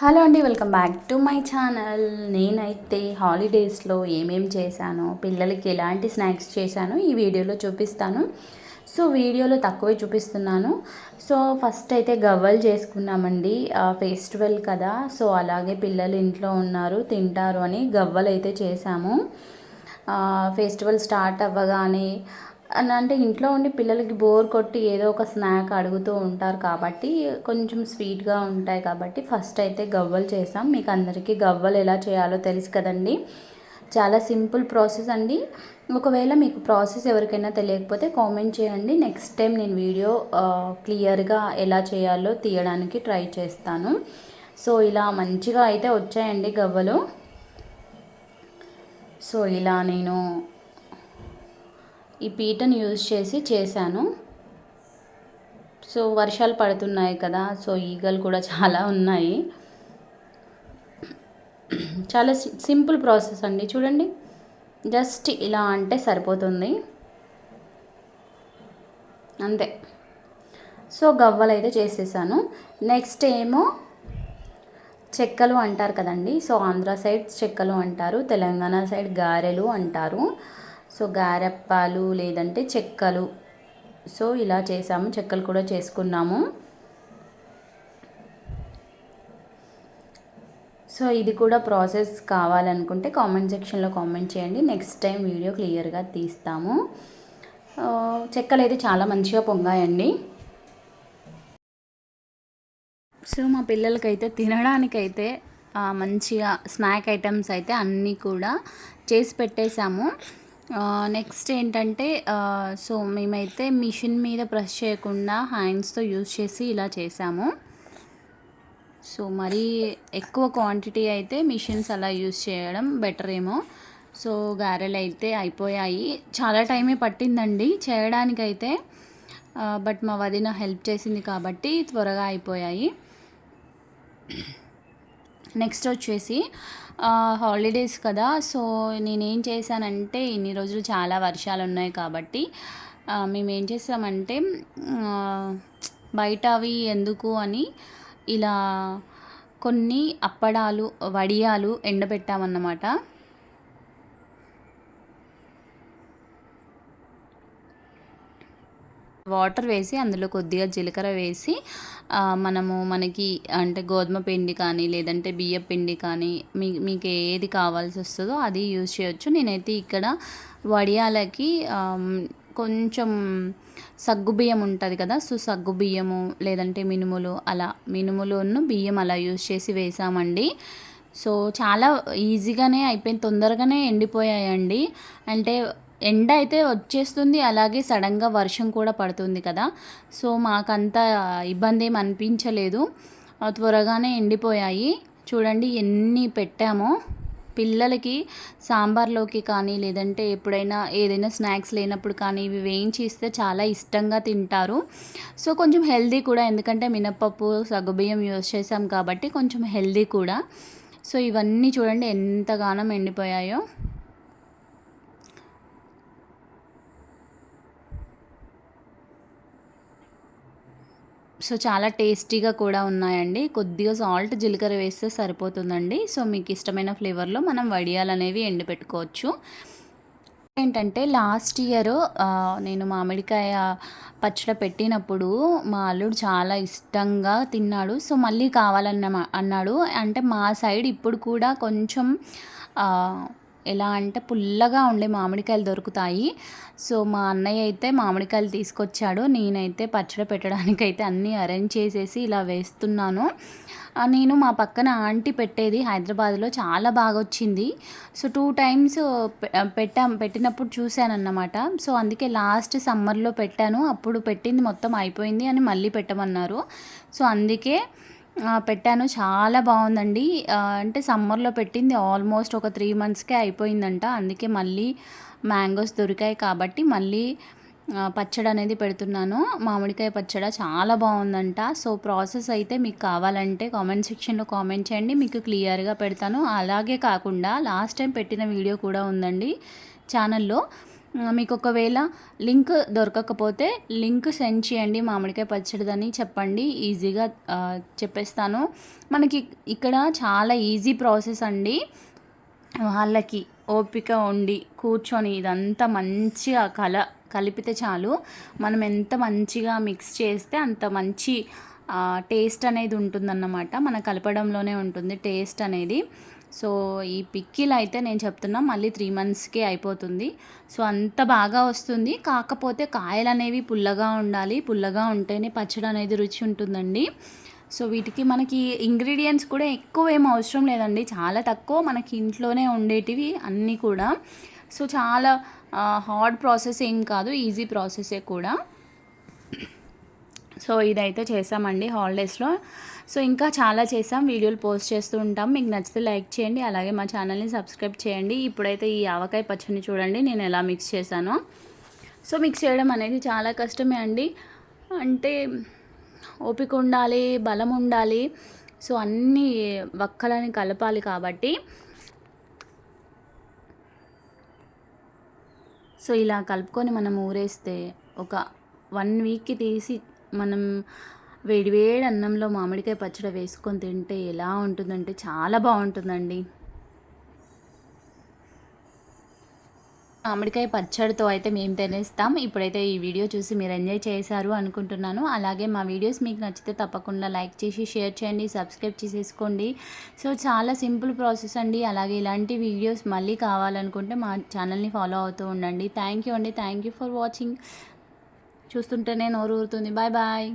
Hello అండి welcome back to my channel. నేనైతే హాలిడేస్లో ఏమేం చేశానో పిల్లలకి ఎలాంటి స్నాక్స్ చేశానో ఈ వీడియోలో చూపిస్తాను. సో వీడియోలో తక్కువే చూపిస్తున్నాను. సో ఫస్ట్ అయితే గవ్వలు చేసుకున్నామండి. ఫెస్టివల్ కదా సో అలాగే పిల్లలు ఇంట్లో ఉన్నారు తింటారు అని గవ్వలు అయితే చేశాము ఫెస్టివల్ స్టార్ట్ అవ్వగానే అంటే ఇంట్లో ఉండి పిల్లలకి బోర్ కొట్టి ఏదో ఒక స్నాక్ అడుగుతూ ఉంటారు కాబట్టి కొంచెం స్వీట్గా ఉంటాయి కాబట్టి ఫస్ట్ అయితే గవ్వలు చేసాం. మీకు అందరికీ గవ్వలు ఎలా చేయాలో తెలుసు కదండి. చాలా సింపుల్ ప్రాసెస్ అండి. ఒకవేళ మీకు ప్రాసెస్ ఎవరికైనా తెలియకపోతే కామెంట్ చేయండి. నెక్స్ట్ టైం నేను వీడియో క్లియర్గా ఎలా చేయాలో తీయడానికి ట్రై చేస్తాను. సో ఇలా మంచిగా అయితే వచ్చాయండి గవ్వలు. సో ఇలా నేను ఈ పీటను యూజ్ చేసి చేశాను. సో వర్షాలు పడుతున్నాయి కదా సో ఈగలు కూడా చాలా ఉన్నాయి. చాలా సింపుల్ ప్రాసెస్ అండి. చూడండి జస్ట్ ఇలా అంటే సరిపోతుంది. అంతే. సో గవ్వలు అయితే చేసేసాను. నెక్స్ట్ ఏమో చెక్కలు అంటారు కదండి. సో ఆంధ్ర సైడ్ చెక్కలు అంటారు తెలంగాణ సైడ్ గారెలు అంటారు. సో గారెప్పాలు లేదంటే చెక్కలు. సో ఇలా చేసాము చెక్కలు కూడా చేసుకున్నాము. సో ఇది కూడా ప్రాసెస్ కావాలనుకుంటే కామెంట్ సెక్షన్లో కామెంట్ చేయండి. నెక్స్ట్ టైం వీడియో క్లియర్గా తీస్తాము. చెక్కలు అయితే చాలా మంచిగా పొంగాయండి. సో మా పిల్లలకైతే తినడానికైతే మంచిగా స్నాక్ ఐటమ్స్ అయితే అన్నీ కూడా చేసి పెట్టేశాము. నెక్స్ట్ ఏంటంటే సో మేమైతే మిషన్ మీద ప్రెస్ చేయకుండా హ్యాండ్స్తో యూజ్ చేసి ఇలా చేసాము. సో మరీ ఎక్కువ క్వాంటిటీ అయితే మిషన్స్ అలా యూజ్ చేయడం బెటర్ ఏమో. సో గారెలు అయితే అయిపోయాయి. చాలా టైమే పట్టిందండి చేయడానికైతే. బట్ మా వదిన హెల్ప్ చేసింది కాబట్టి త్వరగా అయిపోయాయి. నెక్స్ట్ వచ్చేసి హాలిడేస్ కదా. సో నేనేం చేశానంటే ఇన్ని రోజులు చాలా వర్షాలు ఉన్నాయి కాబట్టి మేము ఏం చేసామంటే బయట అవి ఎందుకు అని ఇలా కొన్ని అప్పడాలు వడియాలు ఎండబెట్టామన్నమాట. వాటర్ వేసి అందులో కొద్దిగా జీలకర్ర వేసి మనము మనకి అంటే గోధుమ పిండి కానీ లేదంటే బియ్య పిండి కానీ మీ మీకు ఏది కావాల్సి వస్తుందో అది యూజ్ చేయొచ్చు. నేనైతే ఇక్కడ వడియాలకి కొంచెం సగ్గు బియ్యం ఉంటుంది కదా సో సగ్గు బియ్యము లేదంటే మినుములు అలా మినుములను బియ్యం అలా యూజ్ చేసి వేసామండి. సో చాలా ఈజీగానే అయిపోయింది తొందరగానే ఎండిపోయాయండి. అంటే ఎండ అయితే వచ్చేస్తుంది అలాగే సడన్గా వర్షం కూడా పడుతుంది కదా. సో మాకంత ఇబ్బంది ఏం అనిపించలేదు త్వరగానే ఎండిపోయాయి. చూడండి ఎన్ని పెట్టామో. పిల్లలకి సాంబార్లోకి కానీ లేదంటే ఎప్పుడైనా ఏదైనా స్నాక్స్ లేనప్పుడు కానీ ఇవి వేయించి ఇస్తే చాలా ఇష్టంగా తింటారు. సో కొంచెం హెల్దీ కూడా ఎందుకంటే మినప్పప్పు సగ్గుబియ్యం యూజ్ చేసాం కాబట్టి కొంచెం హెల్దీ కూడా. సో ఇవన్నీ చూడండి ఎంతగానం ఎండిపోయాయో. సో చాలా టేస్టీగా కూడా ఉన్నాయండి. కొద్దిగా సాల్ట్ జీలకర్ర వేస్తే సరిపోతుందండి. సో మీకు ఇష్టమైన ఫ్లేవర్లో మనం వడియాలు అనేవి ఎండిపెట్టుకోవచ్చు. ఏంటంటే లాస్ట్ ఇయర్ నేను మామిడికాయ పచ్చడి పెట్టినప్పుడు మా అల్లుడు చాలా ఇష్టంగా తిన్నాడు. సో మళ్ళీ కావాలన్న అన్నాడు. అంటే మా సైడ్ ఇప్పుడు కూడా కొంచెం ఎలా అంటే పుల్లగా ఉండే మామిడికాయలు దొరుకుతాయి. సో మా అన్నయ్య అయితే మామిడికాయలు తీసుకొచ్చాడు. నేనైతే పచ్చడి పెట్టడానికి అయితే అన్నీ అరేంజ్ చేసేసి ఇలా వేస్తున్నాను. నేను మా పక్కన ఆంటీ పెట్టేది హైదరాబాద్లో చాలా బాగా వచ్చింది. సో టూ టైమ్స్ పెట్టాం పెట్టినప్పుడు చూశానన్నమాట. సో అందుకే లాస్ట్ సమ్మర్లో పెట్టాను. అప్పుడు పెట్టింది మొత్తం అయిపోయింది అని మళ్ళీ పెట్టమన్నారు. సో అందుకే పెట్టాను. చాలా బాగుందండి. అంటే సమ్మర్లో పెట్టింది ఆల్మోస్ట్ ఒక త్రీ మంత్స్కే అయిపోయిందంట. అందుకే మళ్ళీ మ్యాంగోస్ దొరికాయి కాబట్టి మళ్ళీ పచ్చడి అనేది పెడుతున్నాను. మామిడికాయ పచ్చడి చాలా బాగుందంట. సో ప్రాసెస్ అయితే మీకు కావాలంటే కామెంట్ సెక్షన్లో కామెంట్ చేయండి. మీకు క్లియర్గా పెడతాను. అలాగే కాకుండా లాస్ట్ టైం పెట్టిన వీడియో కూడా ఉందండి. ఛానల్లో మీకు ఒకవేళ లింక్ దొరకకపోతే లింక్ సెండ్ చేయండి మామిడికాయ పచ్చడిదని చెప్పండి ఈజీగా చెప్పేస్తాను. మనకి ఇక్కడ చాలా ఈజీ ప్రాసెస్ అండి. వాళ్ళకి ఓపిక ఉండి కూర్చొని ఇదంతా మంచిగా కల కలిపితే చాలు. మనం ఎంత మంచిగా మిక్స్ చేస్తే అంత మంచి టేస్ట్ అనేది ఉంటుందన్నమాట. మన కలపడంలోనే ఉంటుంది టేస్ట్ అనేది. సో ఈ పిక్కిల్ అయితే నేను చెప్తున్నా మళ్ళీ త్రీ మంత్స్కే అయిపోతుంది. సో అంత బాగా వస్తుంది. కాకపోతే కాయలు అనేవి పుల్లగా ఉండాలి. పుల్లగా ఉంటేనే పచ్చడి అనేది రుచి ఉంటుందండి. సో వీటికి మనకి ఇంగ్రీడియంట్స్ కూడా ఎక్కువ ఏం అవసరం లేదండి. చాలా తక్కువ మనకి ఇంట్లోనే ఉండేటివి అన్నీ కూడా. సో చాలా హార్డ్ ప్రాసెస్ ఏం కాదు ఈజీ ప్రాసెసే కూడా. సో ఇదైతే చేసామండి హాలిడేస్లో. సో ఇంకా చాలా చేసాం వీడియోలు పోస్ట్ చేస్తూ ఉంటాం. మీకు నచ్చితే లైక్ చేయండి అలాగే మా ఛానల్ని సబ్స్క్రైబ్ చేయండి. ఇప్పుడైతే ఈ ఆవకాయ పచ్చడిని చూడండి నేను ఎలా మిక్స్ చేశానో. సో మిక్స్ చేయడం అనేది చాలా కష్టమే అండి. అంటే ఓపిక ఉండాలి బలం ఉండాలి. సో అన్ని వక్కలని కలపాలి కాబట్టి. సో ఇలా కలుపుకొని మనం ఊరేస్తే ఒక వన్ వీక్కి తీసి మనం వేడివేడి అన్నంలో మామిడికాయ పచ్చడి వేసుకొని తింటే ఎలా ఉంటుందంటే చాలా బాగుంటుందండి. మామిడికాయ పచ్చడితో అయితే మేము తినేస్తాం. ఇప్పుడైతే ఈ వీడియో చూసి మీరు ఎంజాయ్ చేశారు అనుకుంటున్నాను. అలాగే మా వీడియోస్ మీకు నచ్చితే తప్పకుండా లైక్ చేసి షేర్ చేయండి సబ్స్క్రైబ్ చేసేసుకోండి. సో చాలా సింపుల్ ప్రాసెస్ అండి. అలాగే ఇలాంటి వీడియోస్ మళ్ళీ కావాలనుకుంటే మా ఛానల్ని ఫాలో అవుతూ ఉండండి. థ్యాంక్ యూ అండి. Thank you for watching. చూస్తుంటేనే నోరు ఊరుతుంది. Bye bye.